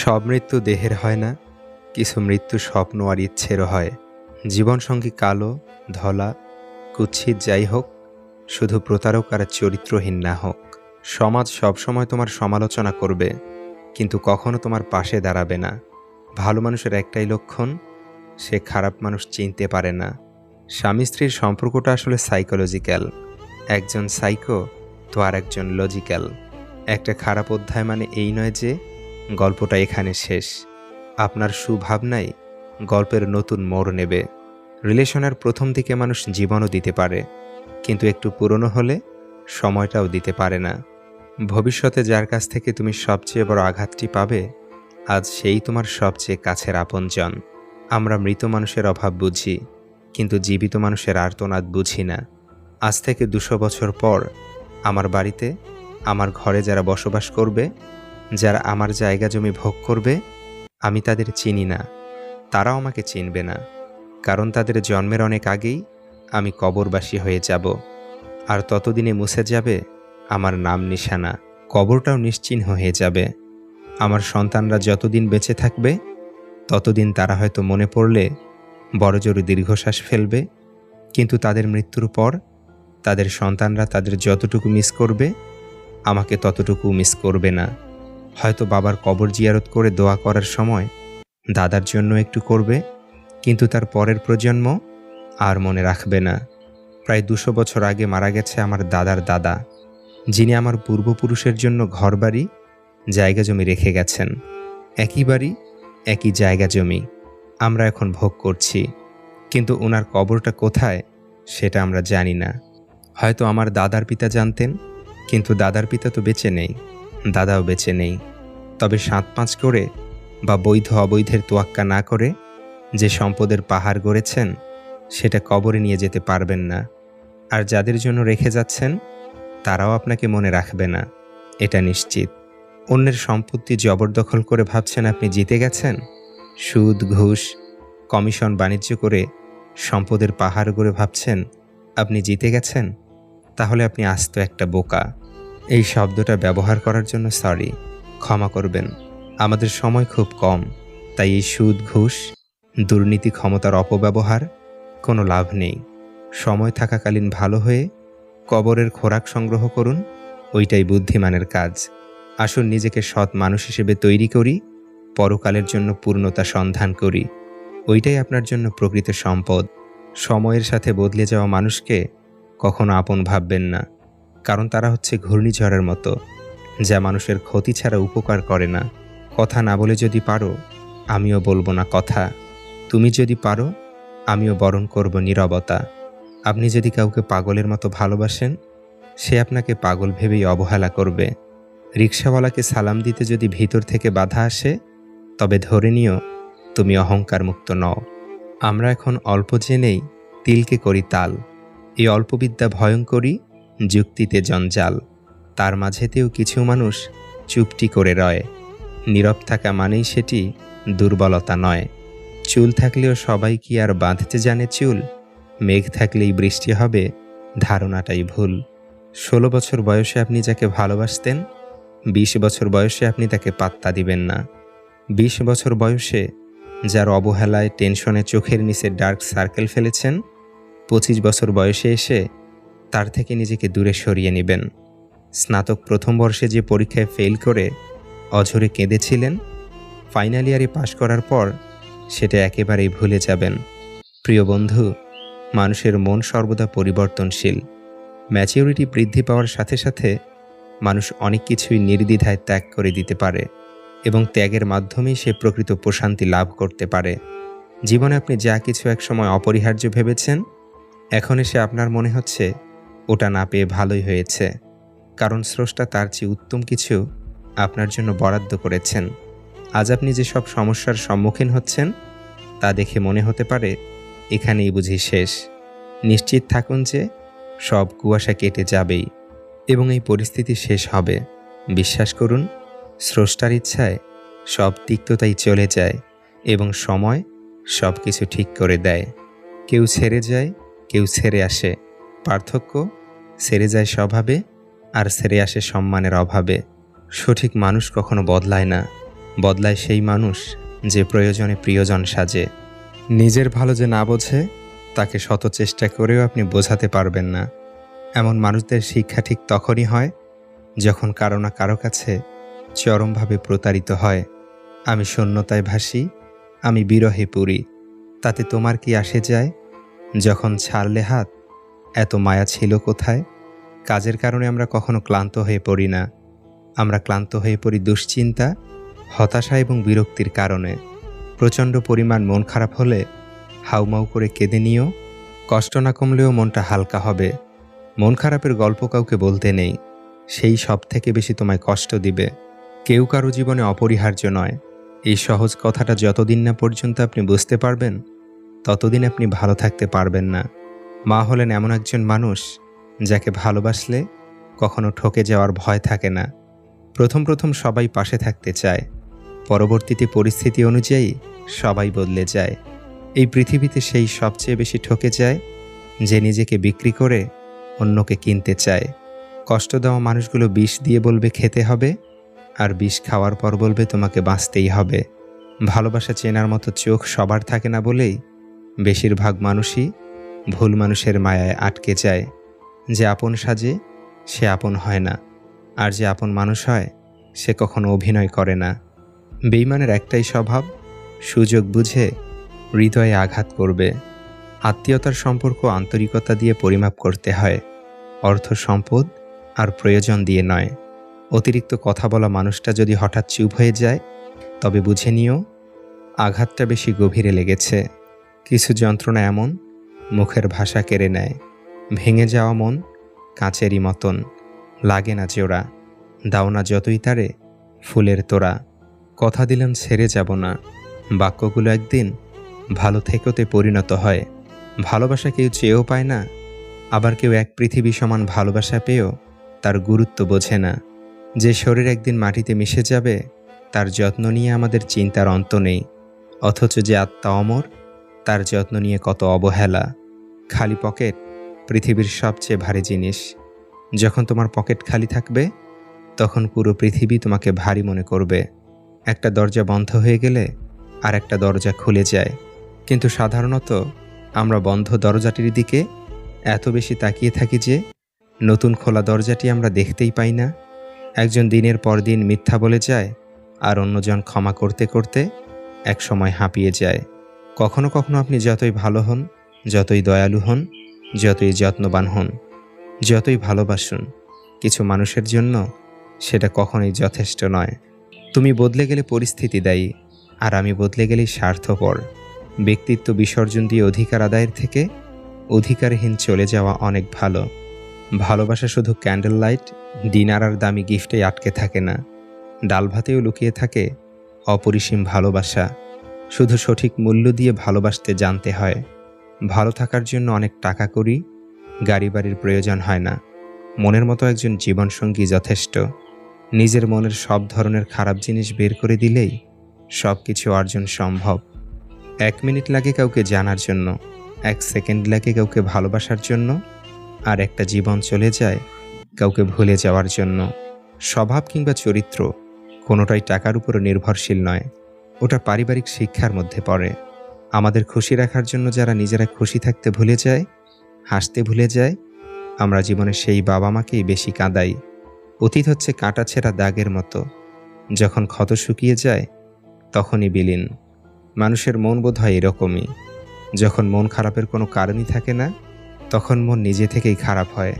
সব মৃত্যু দেহের হয় না, কিছু মৃত্যু স্বপ্ন আর ইচ্ছেরও হয়। জীবনসঙ্গী কালো, ধলা কুৎসিত যাই হোক, শুধু প্রতারক আর চরিত্রহীন না হোক। সমাজ সবসময় তোমার সমালোচনা করবে, কিন্তু কখনো তোমার পাশে দাঁড়াবে না। ভালো মানুষের একটাই লক্ষণ, সে খারাপ মানুষ চিনতে পারে না। স্বামী স্ত্রীর সম্পর্কটা আসলে সাইকোলজিক্যাল একজন সাইকো তো আর একজন লজিক্যাল একটা খারাপ অধ্যায় মানে এই নয় যে গল্পটা এখানে শেষ। আপনার সুভাবনাই গল্পের নতুন মোড় নেবে। রিলেশনের প্রথম দিকে মানুষ জীবনও দিতে পারে, কিন্তু একটু পুরনো হলে সময়টাও দিতে পারে না। ভবিষ্যতে যার কাছ থেকে তুমি সবচেয়ে বড় আঘাতটি পাবে, আজ সেই তোমার সবচেয়ে কাছের আপনজন। আমরা মৃত মানুষের অভাব বুঝি, কিন্তু জীবিত মানুষের আর্তনাদ বুঝি না। আজ থেকে দুশো বছর পর আমার বাড়িতে, আমার ঘরে যারা বসবাস করবে যারা আমার জায়গা জমি ভোগ করবে, আমি তাদের চিনি না। তারাও আমাকে চিনবে না। কারণ তাদের জন্মের অনেক আগেই আমি কবরবাসী হয়ে যাব। আর ততদিনে মুছে যাবে আমার নাম নিশানা। কবরটাও নিশ্চিহ্ন হয়ে যাবে। আমার সন্তানরা যতদিন বেঁচে থাকবে, ততদিন তারা হয়তো মনে পড়লে বড়জোর দীর্ঘশ্বাস ফেলবে। কিন্তু তাদের মৃত্যুর পর তাদের সন্তানরা তাদের যতটুকু মিস করবে, আমাকে ততটুকু মিস করবে না। হয়তো বাবার কবর জিয়ারত করে দোয়া করার সময় দাদার জন্য একটু করবে, কিন্তু তার পরের প্রজন্ম আর মনে রাখবে না। প্রায় দুশো বছর আগে মারা গেছে আমার দাদার দাদা, যিনি আমার পূর্বপুরুষের জন্য ঘরবাড়ি, জায়গা জমি রেখে গেছেন। একই বাড়ি, একই জায়গা জমি আমরা এখন ভোগ করছি, কিন্তু ওনার কবরটা কোথায় সেটা আমরা জানি না। হয়তো আমার দাদার পিতা জানতেন, কিন্তু দাদার পিতা তো বেঁচে নেই। দাদাও বেঁচে নেই। তবে সাত পাঁচ করে বা বৈধ অবৈধের তোয়াক্কা না করে যে সম্পদের পাহাড় গড়েছেন, সেটা কবরে নিয়ে যেতে পারবেন না। আর যাদের জন্য রেখে যাচ্ছেন, তারাও আপনাকে মনে রাখবে না। এটা নিশ্চিত। অন্যের সম্পত্তি জবরদখল করে ভাবছেন আপনি জিতে গেছেন? সুদ, ঘুষ, কমিশন, বাণিজ্য করে সম্পদের পাহাড় গড়ে ভাবছেন আপনি জিতে গেছেন? তাহলে আপনি আস্ত একটা বোকা। এই শব্দটা ব্যবহার করার জন্য সরি, ক্ষমা করবেন। আমাদের সময় খুব কম, তাই এই সুদ, ঘুষ, দুর্নীতি ক্ষমতার অপব্যবহার, কোনো লাভ নেই। সময় থাকাকালীন ভালো হয়ে কবরের খোরাক সংগ্রহ করুন, ওইটাই বুদ্ধিমানের কাজ। আসুন নিজেকে সৎ মানুষ হিসেবে তৈরি করি, পরকালের জন্য পূর্ণতা সন্ধান করি। ওইটাই আপনার জন্য প্রকৃত সম্পদ। সময়ের সাথে বদলে যাওয়া মানুষকে কখনো আপন ভাববেন না। কারণ তারা হচ্ছে ঘূর্ণিঝড়ের মতো, যা মানুষের ক্ষতি ছাড়া উপকার করে না। কথা না বলে যদি পারো, আমিও বলব না কথা। তুমি যদি পারো, আমিও বরণ করব নীরবতা। আপনি যদি কাউকে পাগলের মতো ভালোবাসেন, সে আপনাকে পাগল ভেবেই অবহেলা করবে। রিক্সাওয়ালাকে সালাম দিতে যদি ভিতর থেকে বাধা আসে, তবে ধরে নিও, তুমি অহংকার মুক্ত নও। আমরা এখন অল্প জেনেই তিলকে করি তাল। এই অল্পবিদ্যা ভয়ঙ্করী যুক্তিতে জঞ্জাল। তার মাঝেতেও কিছু মানুষ চুপটি করে রয়। নীরব থাকা মানেই সেটি দুর্বলতা নয়। চুল থাকলেও সবাই কি আর বাঁধতে জানে চুল? মেঘ থাকলেই বৃষ্টি হবে, ধারণাটাই ভুল। ষোলো বছর বয়সে আপনি যাকে ভালোবাসতেন, বিশ বছর বয়সে আপনি তাকে পাত্তা দিবেন না। বিশ বছর বয়সে যার অবহেলায়, টেনশনে চোখের নিচে ডার্ক সার্কেল ফেলেছেন, পঁচিশ বছর বয়সে এসে তার থেকে নিজেকে দূরে সরিয়ে নেবেন। স্নাতক প্রথম বর্ষে যে পরীক্ষায় ফেল করে অঝরে কেঁদেছিলেন ফাইনাল ইয়ারে পাশ করার পর সেটা একেবারেই ভুলে যাবেন। প্রিয় বন্ধু, মানুষের মন সর্বদা পরিবর্তনশীল। ম্যাচিউরিটি বৃদ্ধি পাওয়ার সাথে সাথে মানুষ অনেক কিছুই নির্দ্বিধায় ত্যাগ করে দিতে পারে এবং ত্যাগের মাধ্যমেই সে প্রকৃত প্রশান্তি লাভ করতে পারে। জীবনে আপনি যা কিছু একসময় অপরিহার্য ভেবেছেন, এখন এসে আপনার মনে হচ্ছে ওটা না পেয়ে ভালোই হয়েছে। কারণ স্রষ্টা তার চেয়ে উত্তম কিছু আপনার জন্য বরাদ্দ করেছেন। আজ আপনি যেসব সমস্যার সম্মুখীন হচ্ছেন, তা দেখে মনে হতে পারে এখানেই বুঝি শেষ। নিশ্চিত থাকুন যে সব কুয়াশা কেটে যাবেই এবং এই পরিস্থিতি শেষ হবে। বিশ্বাস করুন, স্রষ্টার ইচ্ছায় সব তিক্ততাই চলে যায় এবং সময় সব কিছু ঠিক করে দেয়। কেউ ছেড়ে যায়, কেউ ছেড়ে আসে। পার্থক্য? সেরে যায় স্বভাবে আর সেরে আসে সম্মানের অভাবে। সঠিক মানুষ কখনো বদলায় না। বদলায় সেই মানুষ যে প্রয়োজনে প্রিয়জন সাজে। নিজের ভালো যে না বোঝে, তাকে শত চেষ্টা করেও আপনি বোঝাতে পারবেন না। এমন মানুষদের শিক্ষা ঠিক তখনই হয় যখন কারও না কারও কাছে চরমভাবে প্রতারিত হয়। আমি শূন্যতায় ভাসি, আমি বিরহে পুরি। তাতে তোমার কি আসে যায়? যখন ছাড়লে হাত এত মায়া ছিল কোথায়? কাজের কারণে আমরা কখনো ক্লান্ত হয়ে পড়ি না। আমরা ক্লান্ত হয়ে পড়ি দুশ্চিন্তা, হতাশা এবং বিরক্তির কারণে। প্রচণ্ড পরিমাণ মন খারাপ হলে হাউমাউ করে কেঁদে নিও। কষ্ট না কমলেও মনটা হালকা হবে। মন খারাপের গল্প কাউকে বলতে নেই। সেই সব থেকে বেশি তোমায় কষ্ট দিবে। কেউ কারও জীবনে অপরিহার্য নয়। এই সহজ কথাটা যতদিন না পর্যন্ত আপনি বুঝতে পারবেন, ততদিন আপনি ভালো থাকতে পারবেন না। মা হলেন এমন একজন মানুষ যাকে ভালোবাসলে কখনো ঠকে যাওয়ার ভয় থাকে না। প্রথম প্রথম সবাই পাশে থাকতে চায়। পরবর্তীতে পরিস্থিতি অনুযায়ী সবাই বদলে যায়। এই পৃথিবীতে সেই সবচেয়ে বেশি ঠকে যায় যে নিজেকে বিক্রি করে অন্যকে কিনতে চায়। কষ্ট দেওয়া মানুষগুলো বিষ দিয়ে বলবে, খেতে হবে। আর বিষ খাওয়ার পর বলবে, তোমাকে বাঁচতেই হবে। ভালোবাসা চেনার মতো চোখ সবার থাকে না বলেই বেশিরভাগ মানুষই ভুল মানুষের মায়ায় আটকে যায়। যে আপন সাজে, সে আপন হয় না। আর যে আপন মানুষ হয়, সে কখনো অভিনয় করে না। বেইমানের একটাই স্বভাব, সুযোগ বুঝে হৃদয়ে আঘাত করবে। আত্মীয়তার সম্পর্ক আন্তরিকতা দিয়ে পরিমাপ করতে হয়। অর্থ সম্পদ আর প্রয়োজন দিয়ে নয়। অতিরিক্ত কথা বলা মানুষটা যদি হঠাৎ চুপ হয়ে যায়, তবে বুঝে নিও, আঘাতটা বেশি গভীরে লেগেছে। কিছু যন্ত্রণা এমন মুখের ভাষা কেড়ে নেয়। ভেঙে যাওয়া মন কাঁচেরই মতন। লাগে না জোড়া দাও না যতই তারে, ফুলের তোড়া। কথা দিলাম ছেড়ে যাব না। বাক্যগুলো একদিন ভালো থেকেতে পরিণত হয়। ভালোবাসা কেউ চেয়েও পায় না। আবার কেউ এক পৃথিবী সমান ভালোবাসা পেয়েও তার গুরুত্ব বোঝে না। যে শরীর একদিন মাটিতে মিশে যাবে, তার যত্ন নিয়ে আমাদের চিন্তার অন্ত নেই। অথচ যে আত্মা অমর, তার যত্ন নিয়ে কত অবহেলা। খালি পকেট পৃথিবীর সবচেয়ে ভারী জিনিস। যখন তোমার পকেট খালি থাকবে, তখন পুরো পৃথিবী তোমাকে ভারী মনে করবে। একটা দরজা বন্ধ হয়ে গেলে আর একটা দরজা খুলে যায়। কিন্তু সাধারণত আমরা বন্ধ দরজাটির দিকে এত বেশি তাকিয়ে থাকি যে নতুন খোলা দরজাটি আমরা দেখতেই পাই না। একজন দিনের পর দিন মিথ্যা বলে যায় আর অন্যজন ক্ষমা করতে করতে এক সময় হাঁপিয়ে যায়। কখনো কখনো আপনি যতই ভালো হন যতই দয়ালু হন, যতই যত্নবান হন, যতই ভালোবাসুন, কিছু মানুষের জন্য সেটা কখনোই যথেষ্ট নয়। তুমি বদলে গেলে পরিস্থিতি দায়ী, আর আমি বদলে গেলেই স্বার্থপর। ব্যক্তিত্ব বিসর্জন দিয়ে অধিকার আদায়ের থেকে অধিকারহীন চলে যাওয়া অনেক ভালো। ভালোবাসা শুধু ক্যান্ডেল লাইট, ডিনার আর দামি গিফটেই আটকে থাকে না। ডাল ভাতেও লুকিয়ে থাকে অপরিসীম ভালোবাসা। শুধু সঠিক মূল্য দিয়ে ভালোবাসতে জানতে হয়। ভালো থাকার জন্য অনেক টাকা করি, গাড়ি বাড়ির প্রয়োজন হয় না। মনের মতো একজন জীবনসঙ্গী যথেষ্ট। নিজের মনের সব ধরনের খারাপ জিনিস বের করে দিলেই সব কিছু অর্জন সম্ভব। এক মিনিট লাগে কাউকে জানার জন্য, এক সেকেন্ড লাগে কাউকে ভালোবাসার জন্য, আর একটা জীবন চলে যায় কাউকে ভুলে যাওয়ার জন্য। স্বভাব কিংবা চরিত্র কোনোটাই টাকার উপর নির্ভরশীল নয়, ওটা পারিবারিক শিক্ষার মধ্যে পড়ে। আমাদের খুশি রাখার জন্য যারা নিজেরা খুশি থাকতে ভুলে যায়, হাসতে ভুলে যায়, আমরা জীবনে সেই বাবা মাকেই বেশি কাঁদাই। অতীত হচ্ছে কাঁটা ছেঁড়া দাগের মতো। যখন ক্ষত শুকিয়ে যায়, তখনই বিলীন। মানুষের মন বোধ হয় এরকমই। যখন মন খারাপের কোনো কারণই থাকে না, তখন মন নিজে থেকেই খারাপ হয়।